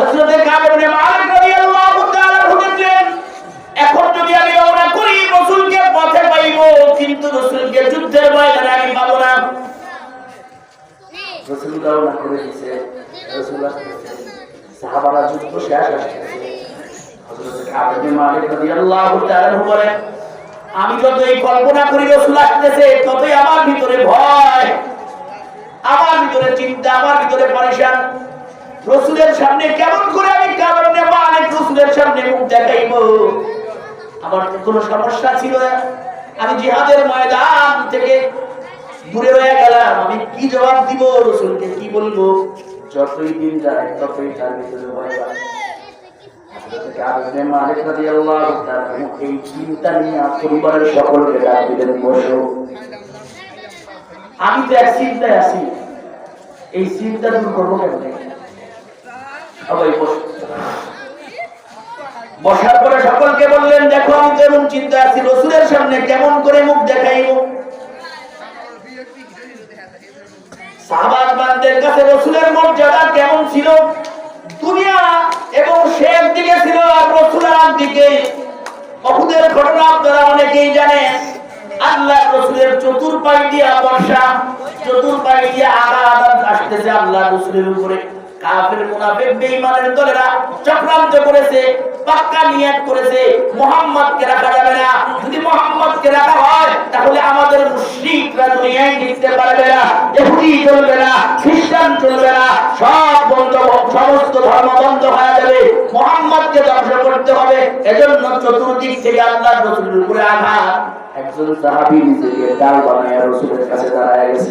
হযরতে কাব ইবনে মালিক রাদিয়াল্লাহু তাআলা বলেন এখন যদি আমি রওনা করি, রাসূলকে পথে পাইব, কিন্তু রাসূলকে যুদ্ধের ময়দানে আমি পাবো না। রাসূল রওনা করে দিয়েছে, রাসূল সাহাবারা যুদ্ধ শেষ আসতেছে হযরতে কাব ইবনে মালিক রাদিয়াল্লাহু তাআলা বলেন আমি যত এই কল্পনা করি রাসূল আসতেছে, ততই আমার ভিতরে ভয়, আমার ভিতরে চিন্তা, আমার ভিতরে পরেশান। রসুলের সামনে কেমন করে আমি কেমন নেব অনেক রসুলের সামনে মুখ দেখাইব আমার তো কোনো সমস্যা ছিল আমি জিহাদের ময়দান থেকে দূরে হয়ে গেলাম। আমি কি জবাব দিব? রসুলকে কি বলব? যতই দিন যায় ততই তার ভিতরে ভয় আমি তো এক চিন্তায় আছি। এই চিন্তা করব বসার পরে সকলকে বললেন, দেখো, আমি তো এমন চিন্তা আছি, রসুলের সামনে কেমন করে মুখ দেখাইব? সাহাবাদের কাছে কেমন এবং ছিল রসুল ঘটনা অনেকেই আল্লাহ রসুলের বর্ষা আঘাত আসতেছে আল্লাহ রসুলের উপরে। কাফের মুনাফিক বেঈমানের দলেরা চক্রান্ত করেছে, পাক্কা নিয়ত করেছে, মোহাম্মদকে রাখা যাবে না। যদি মোহাম্মদকে রাখা হয়, তাহলে আমাদের মুশরিকরা দুনিয়ায় টিকতে পারবে না, ইহুদি চলবে না, খ্রিস্টান চলবে না, সব বন্ধ, সমস্ত ধর্ম বন্ধ হয়ে যাবে। মোহাম্মদকে ধ্বংস করতে হবে। এজন্য চতুর্দিক থেকে আল্লাহ রসুলের উপরে আঘাত। একজন সাহাবী নিজেকে ডাল বানায়, রসুলের কাছে দাঁড়ায় গেছে।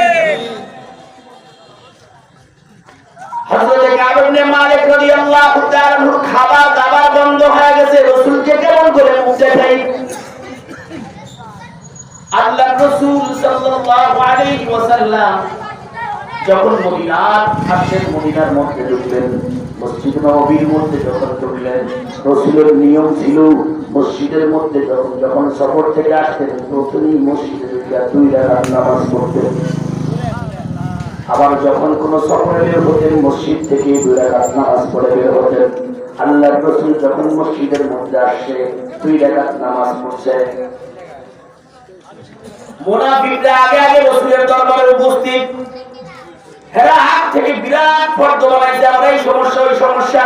রসুলের নিয়ম ছিল মসজিদের মধ্যে যখন যখন সফর থেকে আসতেন, প্রথমেই মসজিদে দুই রাকাত নামাজ আবার যখন কোন সফরে বের হতেন মসজিদ থেকে দুই রাকাত নামাজ পড়ে বের হতেন আল্লাহ রসুল যখন মসজিদের মধ্যে আসে, দুই রাকাত নামাজ পড়ছে। আগে আগে উপস্থিত। হাত থেকে বিরাট পর্দ বানাইছে, আমরা এই সমস্যা, ওই সমস্যা।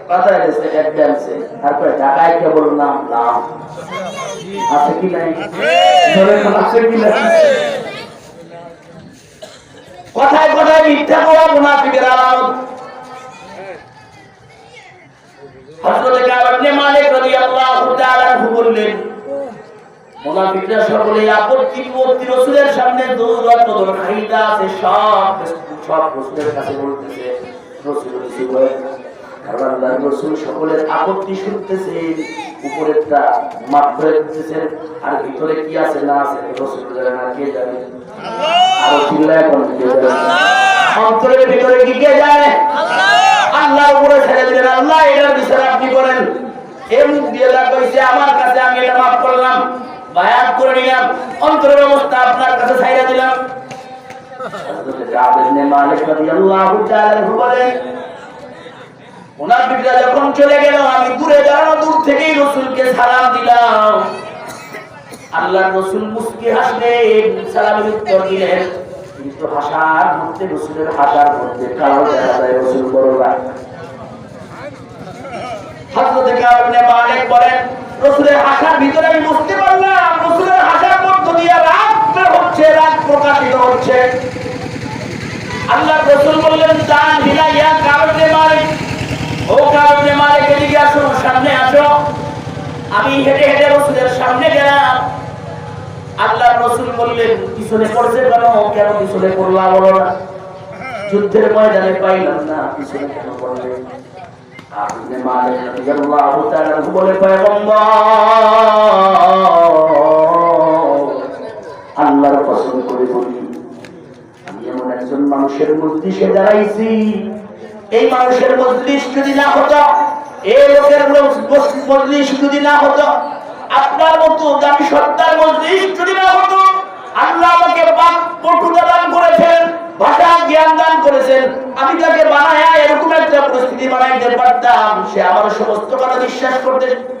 পাতা গেছে অ্যাডভান্সে তারপরে ঢাকায় কেবল নাম নাম। আছে কি নাই? ধরে আছে কি নাই? কথায় কথায় মিথ্যা বলা মুনাফিকের আলামত। হযরত কাব ইবনে মালিক রাদিয়াল্লাহু তাআলা বললেন, মুনাফিকরা সকলে আপত্তি বিপত্তি রসুলের সামনে দৌড়াত তোর খাইদা আছে, সব সব রসুলের কাছে বলতেছে। রসুল না। কারণ আল্লাহ রসুল সকলের আপত্তি শুনতেছে উপরেরটা মাফ করে দিতেছেন আর ভিতরে কি আছে না আছে রসুল জানে না কে জানে? আরও চিল্লায় কোন কে জানে? অন্তরের ভিতরে কি কে জানে? আল্লাহর উপরে ছেড়ে দিলেন আল্লাহ এটার বিচার আপনি করেন। এ মুখ দিয়ে যা কইছে আমার কাছে আমি এটা মাফ করলাম বায়াত করে নিলাম অন্তরের অবস্থা আপনার কাছে ছাইরা দিলাম। হযরত কাব ইবনে মালিক রাদিয়াল্লাহু তাআলা আনহু বলেন বিবিরা যখন চলে গেল, আমি দূরে দাঁড়ানো দূর থেকেই রসুলকে সালাম দিলাম। আল্লাহ রসুল মুসকি সালামের উত্তর দিলেন। কিন্তু হাসার মধ্যে, রসুলের হাসার মধ্যে কারণ দেখা যায় রসুল থেকে আপনি মালিক বলেন, রসুলের হাসার ভিতরে আমি আমি হেঁটে হেঁটে রসুলের সামনে গেলাম। আল্লাহ রসুল বললেন, পিছনে পড়ছে কেন? কেন পিছনে পড়লা বলো না যুদ্ধের ময়দানে পাইলাম না, পিছনে কেন পড়লে? আপনি মালিক রাদিয়াল্লাহু তাআলা বলে, পয়গম্বর, আল্লাহর কসম করে বলি, আমি এমন একজন মানুষের মজলিসে দাঁড়াইছি। এই মানুষের মজলিস যদি না হতো এই লোকের মজ- মজলিস যদি না হতো, আপনার মতো দামি সত্তার মজলিস যদি না হতো, আল্লাহ আমাকে পটুতা দান করেছেন, ভাষা জ্ঞান দান করেছেন। আমি তাকে বানায় এরকম একটা পরিস্থিতি বানাইতে পারতাম, সে আমার সমস্ত কথা বিশ্বাস করতে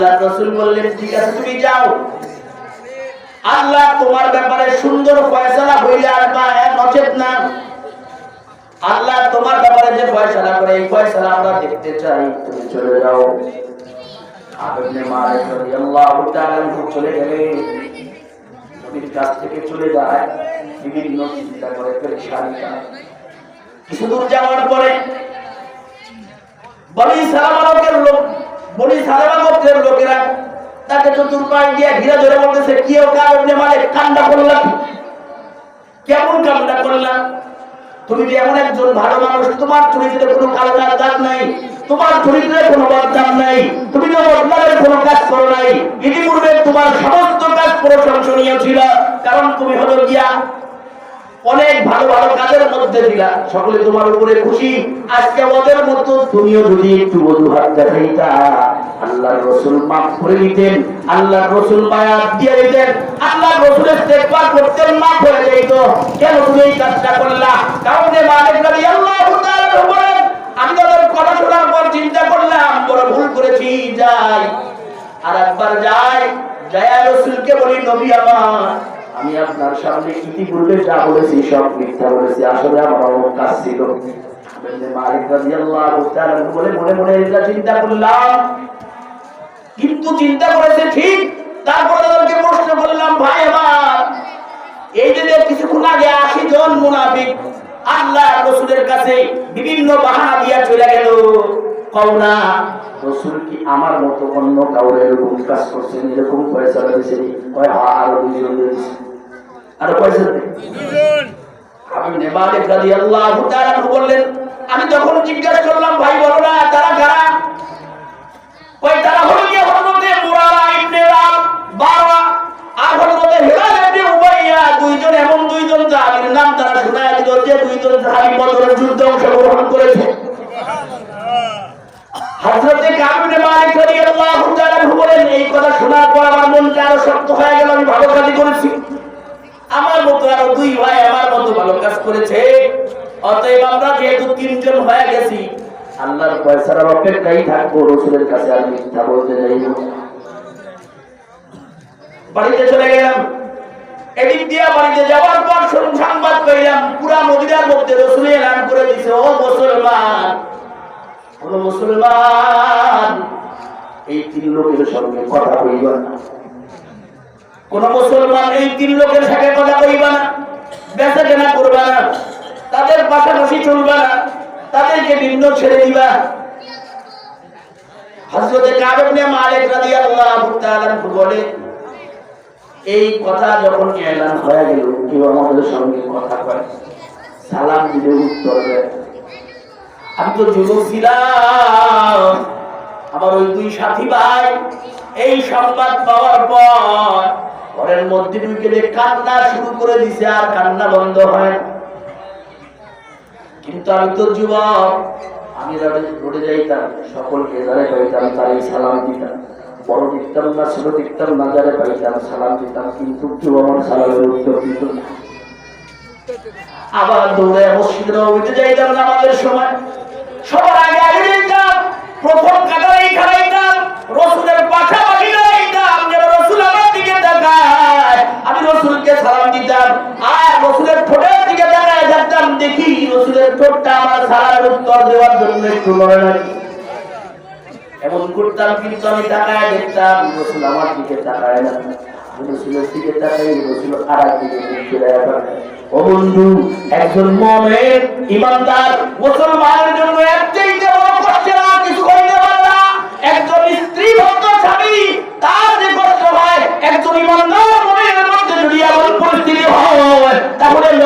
আল্লাহ রসুল বললেন, ঠিক আছে, তুমি যাও। আল্লাহ তোমার ব্যাপারে সুন্দর ফয়সালা হইলে আসবা এক নচেত না। আল্লাহ তোমার ব্যাপারে যে ফয়সালা করে, এই ফয়সালা আমরা দেখতে চাই। তুমি চলে যাও। আপনি মালিক রাদিয়াল্লাহু তাআলা চলে গেলে, নবীর কাছ থেকে চলে যায়, বিভিন্ন চিন্তা করে, পেরেশানি পায়। কিছু দূর যাওয়ার পরে বলি সালামালকের লোক বলি সালামা গোত্রের লোকেরা। তাকে দিয়ে ধরে বলতেছে মানে কান্ডা করলাম কেমন কান্ডা করলাম তুমি যে এমন একজন ভালো মানুষ? তোমার চরিত্রে কোনো কালো দাগ নাই। তোমার চরিত্রে কোনো বদনাম নাই। তুমি তো কোনো কাজ করো নাই। ইতিপূর্বে তোমার সমস্ত কাজ প্রশংসনীয় ছিল। কারণ তুমি হলো গিয়া অনেক ভালো ভালো কাজের মধ্যে দিলা। সকলে তোমার উপরে খুশি। আজকে ওদের মতো তুমিও যদি একটু অজুহাত দেখাইতা আল্লাহ রসুল মাফ করে দিতেন আল্লাহ রসুল মায়া দিয়ে দিতেন আল্লাহ রসুলের ইস্তেগফার করতেন, মাফ হয়ে যাইত কেন তুমি এই কাজটা করলা? কারণ মালিক নবী আল্লাহু আমি তাদের কথা শোনার পর চিন্তা করলাম, বড় ভুল করেছি, যাই। আর একবার যাই জয়া রসুলকে বলি, নবী আমার আমি আপনার সামনে ইতিপূর্বে যা বলেছি সব মিথ্যা বলেছি। আসলে আমার অমুক কাজ ছিল। আমার বিভিন্ন বাহানা দিয়া চলে গেল। কও না, রসুল কি আমার মতো অন্য কাউরে এরকম কাজ করছেন, এরকম পয়সা হ্যাঁ আরও দিয়েছে। আরও নেবালে গাদি বললেন আমি তখন জিজ্ঞাসা করলাম ভাই বলো না তারা কারা? ওই তারা হলো গিয়ে হযরতে মুরারা ইবনে রাব বারা আর হযরতে হিলাল ইবনে উমাইয়া দুইজন এমন দুইজন সাহাবীর নাম তারা শোনায় দিল যে দুইজন সাহাবী বদরের যুদ্ধে অংশগ্রহণ করেছে। হযরতে কাব ইবনে মালিক রাদিয়াল্লাহু তাআলা বলেন এই কথা শোনার পর আমার মনটা আরও শক্ত হয়ে গেল আমি ভালো কাজ করেছি। আমার মতো আরও দুই ভাই আমার মতো ভালো কাজ করেছে। অতএব আমরা যেহেতু তিনজন হয়ে গেছি, আল্লাহর পয়সার অপেক্ষাই থাকব, রসুলের কাছে আর মিথ্যা বলতে যাইব বাড়িতে চলে গেলাম। এদিক দিয়া বাড়িতে যাওয়ার পর সংবাদ পেলাম, পুরা মদিনার মধ্যে রসুল এলান করে দিছে, ও মুসলমান ও মুসলমান। এই তিন লোকের সঙ্গে কথা কইবা না। কোন মুসলমান এই তিন লোকের সাথে কথা কইবা না, বেচা কেনা করবা না, তাদের পাশাপাশি চলবা না, তাদেরকে ভিন্ন ছেড়ে দিবা। আমার ওই দুই সাথী ভাই, এই সংবাদ পাওয়ার পর ঘরের মধ্যে ঢুকে কান্না শুরু করে দিছে, আর কান্না বন্ধ হয়। কিন্তু আমি তো যুবক, আমি রোডে যাইতাম, সকলকে যারে পাইতাম তাই সালাম দিতাম। বড় না, ছোট না, যারে পাইতাম, সালাম দিতাম। কিন্তু সালামের উত্তর না। আবার দৌড়ে যাইতাম সময়। সবার আগে আগে যেতাম প্রথম কাতারেই খাড়াইতাম, রসুলের রসুলকে সালাম দিতাম, আর রসুলের ঠোঁটের দিকে তাকায় থাকতাম, দেখি রসুলের ঠোঁটটা আমার সালামের উত্তর দেওয়ার জন্য একটু নড়ে নাকি এমন করতাম, কিন্তু আমি তাকায় দেখতাম, রসুল আমার দিকে তাকায় না। দিকে দিকে একজন মমের ইমানদার মুসলমানের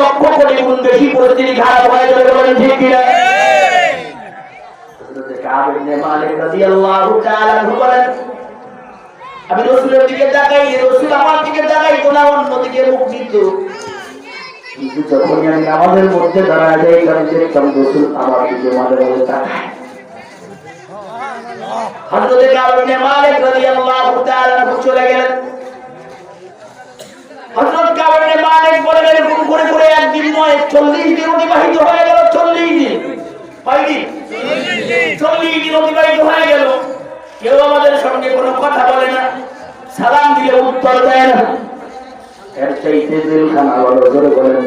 লক্ষ কোটি গুণ বেশি পরিস্থিতি খারাপ হয়ে যাবে বলেন ঠিক আমি রসুলের দিকে তাকাই, রসুল আমার দিকে তাকাই কোন অন্যদিকে মুখ দিত। কিন্তু যখনই আমি আমাদের মধ্যে দাঁড়ায় যাই আমি দেখতাম রসুল আমার দিকে মাঝে মাঝে তাকায়। হযরত কাব ইবনে মালিক রাদিয়াল্লাহু তাআলা চলে গেলেন। হযরত কাব ইবনে মালিক বলেন এরকম করে করে একদিন নয় 40 দিন অতিবাহিত হয়ে গেল 40 দিন। কয়দিন চল্লিশ দিন অতিবাহিত হয়ে গেল। কেউ আমাদের সঙ্গে কোনো কথা বলে না। সালাম দিলে উত্তর দেয় না। এর চাইতে জেলখানা বড় করে বলেন।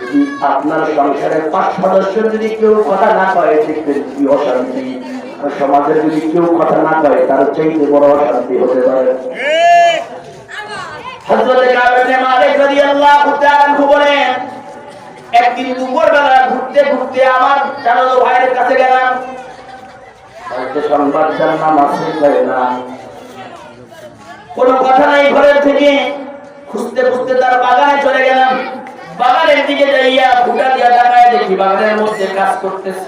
যদি আপনার সংসারের পাঁচ সদস্য যদি কেউ কথা না কয়, দেখবেন কি অশান্তি। সমাজের যদি কেউ কথা না কয়, তার চাইতে বড় অশান্তি হতে পারে। হযরতে কাব ইবনে মালিক রাদিয়াল্লাহু তাআলা বলেন একদিন দুপুরবেলা ঘুরতে ঘুরতে আমার চাচাতো ভাইয়ের কাছে গেলাম। বাড়িতে সংবাদ জানলাম আসে করে না। কোনো কথা নাই ঘরের থেকে। খুঁজতে খুঁজতে তার বাগানে চলে গেলাম। বাগানের দিকে যাইয়া ফুটা দিয়া টাকায় দেখি বাগানের মধ্যে কাজ করতেছে।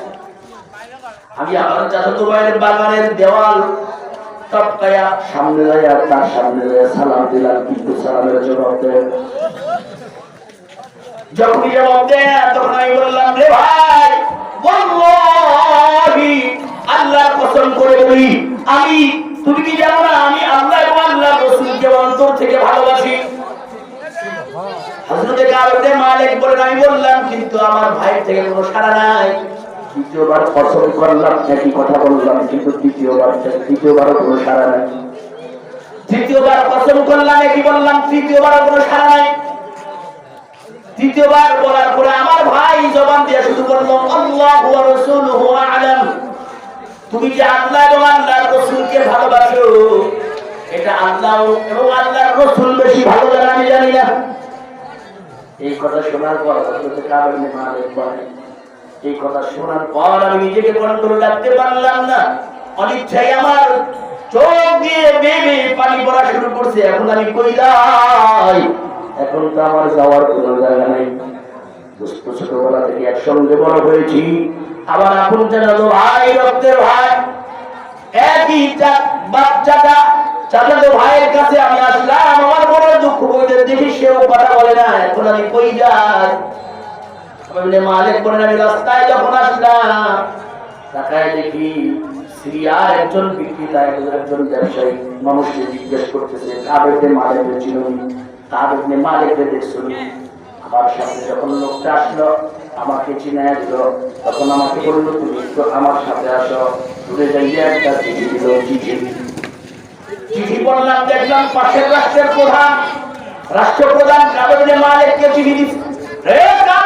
আমি আমার চাচাতো ভাইয়ের বাগানের দেওয়াল টপকায়া সামনে তার সামনে সালাম দিলাম, কিন্তু সালামের জবাব জবাব তখন আমি বললাম, রে ভাই কসম করে বলি, আমি, তুমি কি জানো না, আমি আল্লাহ এবং আল্লাহর রাসূলকে অন্তর থেকে ভালোবাসি? হযরতে কাবতে মালিক আমি বললাম, কিন্তু আমার ভাই থেকে কোনো সাড়া নাই। দ্বিতীয়বার কসম করলাম একই কথা বললাম কিন্তু দ্বিতীয়বার দ্বিতীয়বারও কোনো সাড়া নাই। তৃতীয়বার কসম করলাম একই বললাম তৃতীয়বারও কোনো সাড়া নাই। তৃতীয়বার বলার পরে আমার ভাই জবান দিয়ে শুরু করল আল্লাহ ওয়া রাসূলুহু আ'লাম। তুমি যে আল্লাহ এবং আল্লাহর রাসূলকে ভালোবাসো? এটা আল্লাহ এবং আল্লাহর রাসূল বেশি ভালো জানে আমি জানি না। এই কথা শোনার পর হযরত কাব ইবনে মালিক বলেন এই কথা শোনার পর আমি নিজেকে পারলাম না। আমার চোখ দিয়ে বেবে পানি পড়া শুরু করছে। এখন আমি কই যাই? এখন তো আমার যাওয়ার কোনো জায়গা নেই। ছোটবেলা থেকে একসঙ্গে বড় হয়েছি। আবার আপন জানালো ভাই, রক্তের ভাই। একই বাচ্চাটা চাচাতো ভাইয়ের কাছে আমি আসলাম। আমার বড় দুঃখ দেখি সেও কথা বলে না। এখন আমি কই যাই? বললে মালিক বলেন আমি রাস্তায় যখন আসলাম তাকায় দেখি সিরিয়ার একজন বিক্রেতা একজন ব্যবসায়ী মানুষকে জিজ্ঞেস করতেছে, কাবেরদের মালিকের চিনি কাবেরদের মালিকদের দেখছ আমার সাথে যখন লোকটা আসলো, আমাকে চিনায় দিল। তখন আমাকে বলল, তুমি একটু আমার সাথে আসো। দূরে যাইয়ে একটা চিঠি দিল, চিঠি। চিঠি পড়লাম, দেখলাম পাশের রাষ্ট্রের প্রধান। রাষ্ট্রপ্রধান কাবেরদের মালিককে চিঠি দিচ্ছে। মালিক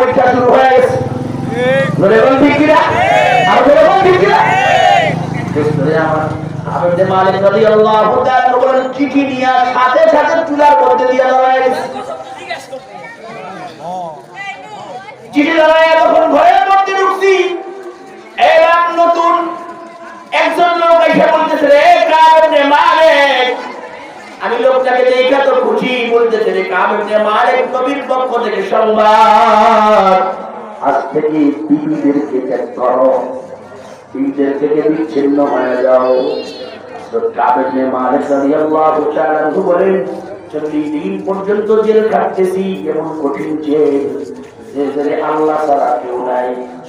মালিক শুরু হয়ে গেছে। চিঠি নিয়ে সাথে সাথে চুলার মধ্যে দিয়ে দেওয়া চিঠি দাঁড়ায় তখন ঘরের মধ্যে ঢুকছি এলাম নতুন একজন লোক এসে বলতেছে রে কাবের মালিক আমি লোকটাকে দেখা তো খুশি বলতেছে রে মালিক নবীর পক্ষ থেকে সংবাদ। আজ থেকে বিবিদেরকে ত্যাগ করো বিবিদের থেকে বিচ্ছিন্ন হয়ে যাও। আল্লাহ ছাড়া কেউ নাই।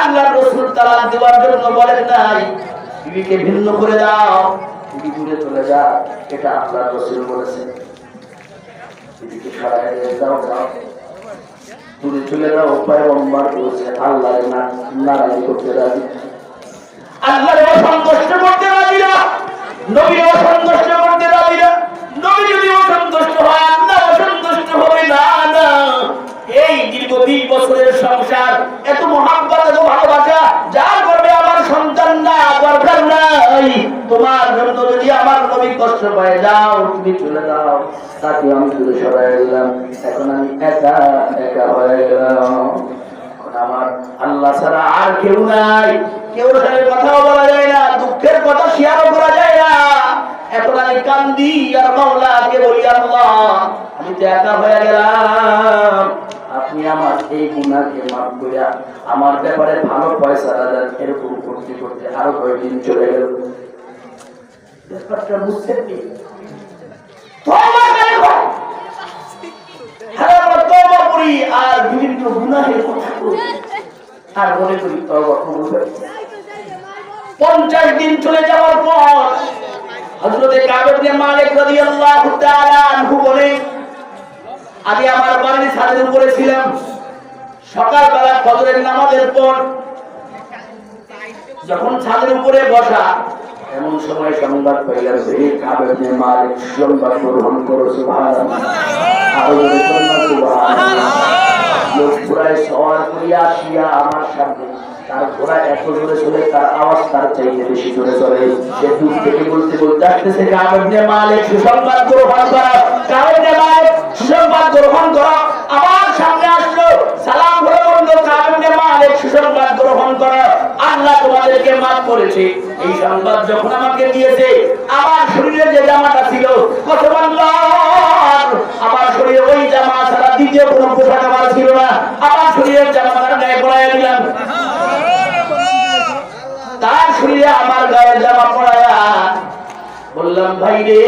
আল্লাহ রসুল তালাক দেওয়ার জন্য বলেন নাই, বিবিকে ভিন্ন করে দাও বিবি দূরে চলে যা এটা আল্লাহ রসুল বিবিকে দাও দাও। দূরে চলে যাও, পয়গম্বর বলছে আল্লাহ নারাজি করতে রাজি। আল্লাহর অসন্তুষ্ট করতে রাজি না, নবীর অসন্তুষ্ট করতে রাজি না। নবী যদি অসন্তুষ্ট হয় আল্লাহ অসন্তুষ্ট হবে না না। এই দীর্ঘ বিশ বছরের সংসার, এত মহাব্বত এত ভালোবাসা, যার করবে আমার সন্তান না নাই, তোমার জন্য যদি আমার নবী কষ্ট পায়, যাও, তুমি চলে যাও। তাকে আমি দূরে সরাই দিলাম। এখন আমি একা একা হয়ে গেলাম। কেউ বলা যায় না, দুঃখের কথা শেয়ারও করা যায় না। এখন আমি কান্দি, আর মাওলাকে বলি, আল্লাহ, আমি তো একা হয়ে গেলাম। আপনি আমার এই গুণাকে মাফ করে আমার ব্যাপারে ভালো পয়সা দেন এরকম করতে করতে আরও কয়েকদিন চলে গেল ব্যাপারটা বুঝতে? হ্যাঁ, আর বিভিন্ন গুনাহের কথা আর মনে করি। পঞ্চাশ দিন চলে যাওয়ার পর ইবনে মালিক আমি আমার বাড়ির ছাদের উপরে ছিলাম। সকালবেলা ফজরের নামাজের পর যখন ছাদের উপরে বসা, এমন সময় সংবাদ পাইলাম সংবাদ গ্রহণ করো, সুবহানাল্লাহ। সুবহানাল্লাহ। সওয়ার আসিয়া আমার সামনে, তার ঘোড়া এত জোরে চলে, তার আওয়াজ তার চাইতে বেশি জোরে চলে। সে দূর থেকে বলতে বলতে আসতেছে গ্রহণ সুসংবাদ গ্রহণ করো। আমার সামনে আসলো। সালাম করে বলল ইবনে মালিক, সুসংবাদ গ্রহণ করো। আল্লাহ তোমাদেরকে মাফ করেছে। এই সংবাদ যখন আমাকে দিয়েছে, আমার শরীরে যে জামাটা ছিল কত আমার শরীরে ওই জামা ছাড়া দ্বিতীয় কোনো পোশাক আমার ছিল না। আমার শরীরের জামা তার গায়ে পড়াইয়া দিলাম। তার শরীরে আমার গায়ে জামা পড়ায়া বললাম ভাই রে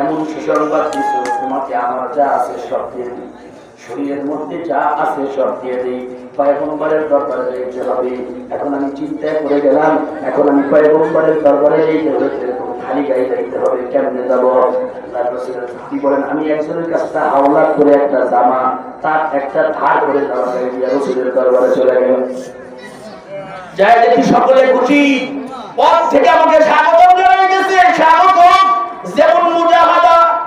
এমন সুসংবাদ দিছ, তোমাকে আমার যা আছে সব দিয়ে দিই। শরীরের মধ্যে যা আছে সব দিয়ে দিই। পয়গম্বরের দরবারে যেতে হবে, এখন আমি চিন্তায় করে গেলাম, এখন আমি পয়গম্বরের দরবারে যেতে হবে আমি একজনের করে একটা জামা, তার একটা ধার করে দরবারে চলে গেলাম যাই দেখি সকলে খুশি? পথ থেকে আমাকে গেছে স্বাগতম। যেমন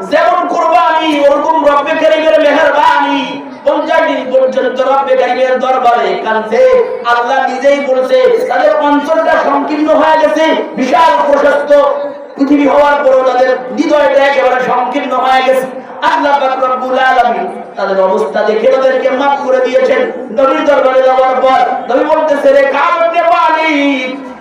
যেমন কুরবানি, ওরকম রব্বে কারিমের মেহেরবানি। তাদের হয়ে গেছে তাদের তাদের অবস্থা দেখে তাদেরকে মাফ করে দিয়েছেন। নবীর দরবারে যাওয়ার পর নবী বলতেছে, রে মালিক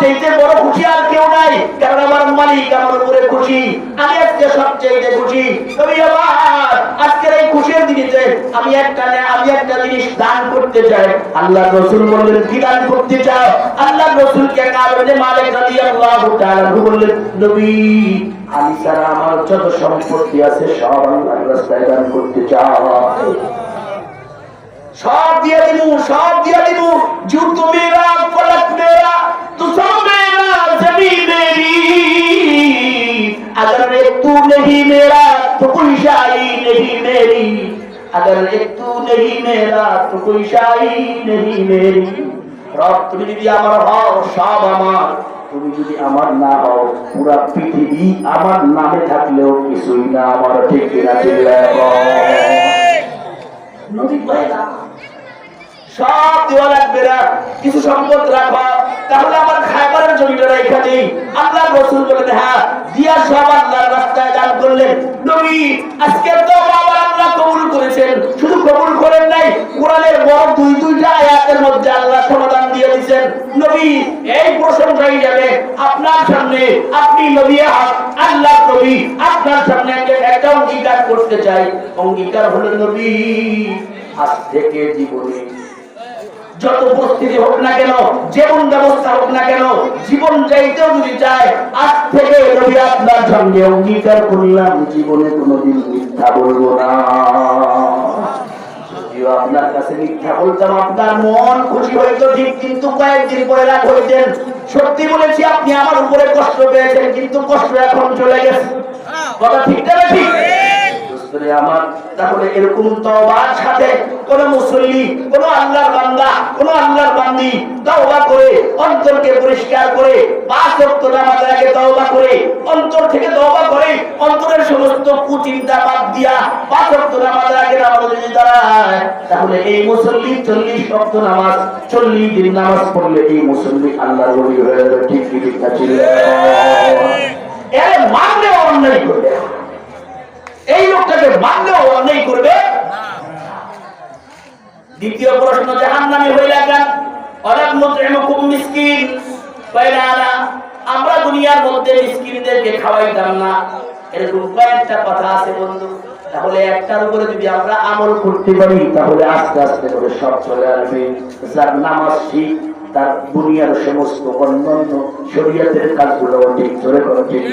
চাইতে বড় খুশি আর কেউ নাই, কারণ আমার মালিক আমার উপরে খুশি। আমি আজকে সবচেয়ে খুশি। আমার, আজকের এই খুশির দিনেতে আমি একটা আমি একটা জিনিস দান করতে চাই। আল্লাহ রসুল বললেন, কি দান করতে চাও? আল্লাহ রসুলকে কারণে মালিক রাদিয়াল্লাহু তাআলা বললেন, নবী, আমি ছাড়া আমার যত সম্পত্তি আছে সব আল্লাহর রাস্তায় দান করতে চাই সব দিয়ে দিমু, সব দিয়ে দিমু। যুদ্ধ মেরা ফলক মেরা তো সব মেরা জমি মেরি अगर एक तू नहीं मेरा तो कोई शाही नहीं मेरी अगर एक तू नहीं मेरा तो कोई शाही नहीं मेरी রব তুমি যদি আমার হও সব আমার তুমি যদি আমার না হও পুরা পৃথিবী আমার নামে থাকলেও কিছুই না আমার ঠিক কিনা চিল্লায় বল। নদী বয়ে না সব দেওয়া লাগবে না কিছু সম্পদ রাখো তাহলে আমার খাবারের জমিটা রেখা আল্লাহ রসুল বলে হ্যাঁ দিয়া সব আল্লাহর রাস্তায় দান করলেন। নবী, আজকে তো আবার আল্লাহ কবুল করেছেন। শুধু কবুল করেন নাই, কোরআনের বড় দুই দুইটা আয়াতের মধ্যে আল্লাহ সমাধান দিয়ে দিয়েছেন। নবী, এই যাবে আপনার সামনে। আপনি নবী, আল্লাহ নবী, আপনার সামনে একটা অঙ্গীকার করতে চাই। অঙ্গীকার হলো নবী, আজ থেকে জীবনে যত পরিস্থিতি হোক না কেন, যেমন ব্যবস্থা হোক না কেন, জীবন চাইতেও যদি চায়, আজ থেকে রবি আপনার সঙ্গে অঙ্গীকার করলাম, জীবনে কোনোদিন মিথ্যা বলব না। আপনার কাছে মিথ্যা বলতাম, আপনার মন খুশি হইতো ঠিক, কিন্তু কয়েকদিন পরে হইতেন। সত্যি বলেছি, আপনি আমার উপরে কষ্ট পেয়েছেন, কিন্তু কষ্ট এখন চলে গেছে। কথা ঠিক না ঠিক দোস্তরে আমার, তাহলে এরকম তওবার সাথে কোন মুসল্লি, কোন আল্লাহর বান্দা, কোন আল্লাহর বান্দি তওবা করে, অন্তরকে পরিষ্কার করে, পাঁচ ওয়াক্ত নামাজ আগে তওবা করে, অন্তর থেকে তওবা করে, অন্তরের সমস্ত কুচিন্তা বাদ দিয়া পাঁচ ওয়াক্ত নামাজ আগে নামাজ যদি দাঁড়ায়, তাহলে এই মুসল্লি চল্লিশ ওয়াক্ত নামাজ, চল্লিশ দিন নামাজ পড়লে এই মুসল্লি আল্লাহর ওলি হয়ে যাবে। ঠিক কি ঠিক আছে এর মানলে অন্যায় করবে। মানলেও অন্যায় করবে। দ্বিতীয় প্রশ্ন জাহান নামে হইলা আমরা দুনিয়ার মধ্যে মিসকিনদেরকে খাওয়াইতাম না। এরকম কয়েকটা কথা আছে বন্ধু। তাহলে একটার উপরে যদি আমরা আমল করতে পারি, তাহলে আস্তে আস্তে করে সব চলে আসবে। নামাজ ঠিক তার দুনিয়ার সমস্ত অন্যান্য শরীয়তের কাজগুলো ঠিক, ধরে করে ঠিক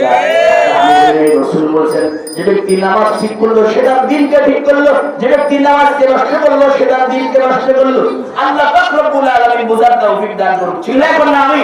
রসুল বলছেন, যে ব্যক্তি নামাজ ঠিক করল সেটা দিনকে ঠিক করল। যে ব্যক্তি নামাজকে নষ্ট করল সেটা দিনকে নষ্ট করল। আল্লাহ আমি?